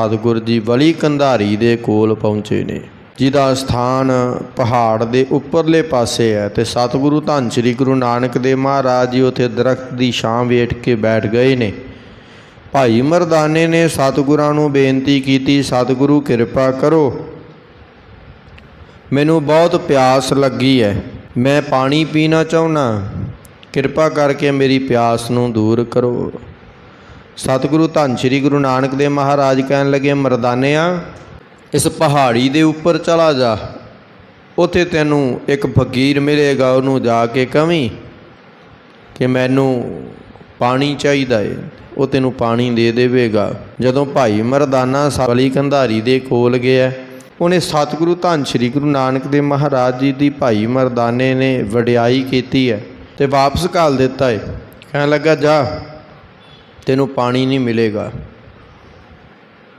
ਸਤਿਗੁਰ ਜੀ ਵਲੀ ਕੰਧਾਰੀ ਦੇ ਕੋਲ ਪਹੁੰਚੇ ਨੇ, ਜਿਹਦਾ ਸਥਾਨ ਪਹਾੜ ਦੇ ਉੱਪਰਲੇ ਪਾਸੇ ਹੈ ਤੇ ਸਤਿਗੁਰੂ ਧੰਨ ਸ੍ਰੀ ਗੁਰੂ ਨਾਨਕ ਦੇਵ ਮਹਾਰਾਜ ਜੀ ਉੱਥੇ ਦਰਖਤ ਦੀ ਛਾਂ ਵੇਟ ਕੇ ਬੈਠ ਗਏ ਨੇ। ਭਾਈ ਮਰਦਾਨੇ ਨੇ ਸਤਿਗੁਰਾਂ ਨੂੰ ਬੇਨਤੀ ਕੀਤੀ, ਸਤਿਗੁਰੂ, ਕਿਰਪਾ ਕਰੋ। ਮੈਨੂੰ ਬਹੁਤ ਪਿਆਸ ਲੱਗੀ ਹੈ। ਮੈਂ ਪਾਣੀ ਪੀਣਾ ਚਾਹੁੰਨਾ ਕਿਰਪਾ ਕਰਕੇ ਮੇਰੀ ਪਿਆਸ ਨੂੰ ਦੂਰ ਕਰੋ। ਸਤਿਗੁਰੂ ਧੰਨ ਸ੍ਰੀ ਗੁਰੂ ਨਾਨਕ ਦੇਵ ਮਹਾਰਾਜ ਕਹਿਣ ਲੱਗੇ, ਮਰਦਾਨਿਆ, ਇਸ ਪਹਾੜੀ ਦੇ ਉੱਪਰ ਚਲਾ ਜਾ। ਉੱਥੇ ਤੈਨੂੰ ਇੱਕ ਫਕੀਰ ਮਿਲੇਗਾ, ਉਹਨੂੰ ਜਾ ਕੇ ਕਵੀ ਕਿ ਮੈਨੂੰ ਪਾਣੀ ਚਾਹੀਦਾ ਏ। ਉਹ ਤੈਨੂੰ ਪਾਣੀ ਦੇ ਦੇਵੇਗਾ। ਜਦੋਂ ਭਾਈ ਮਰਦਾਨਾ ਸਾਲੀ ਕੰਧਾਰੀ ਦੇ ਕੋਲ ਗਿਆ, ਉਹਨੇ ਸਤਿਗੁਰੂ ਧੰਨ ਸ੍ਰੀ ਗੁਰੂ ਨਾਨਕ ਦੇਵ ਮਹਾਰਾਜ ਜੀ ਦੀ ਭਾਈ ਮਰਦਾਨੇ ਨੇ ਵਡਿਆਈ ਕੀਤੀ ਹੈ ਤੇ ਵਾਪਸ ਘੱਲ ਦਿੱਤਾ ਏ। ਕਹਿਣ ਲੱਗਾ, ਜਾ। ਤੈਨੂੰ ਪਾਣੀ ਨਹੀਂ ਮਿਲੇਗਾ।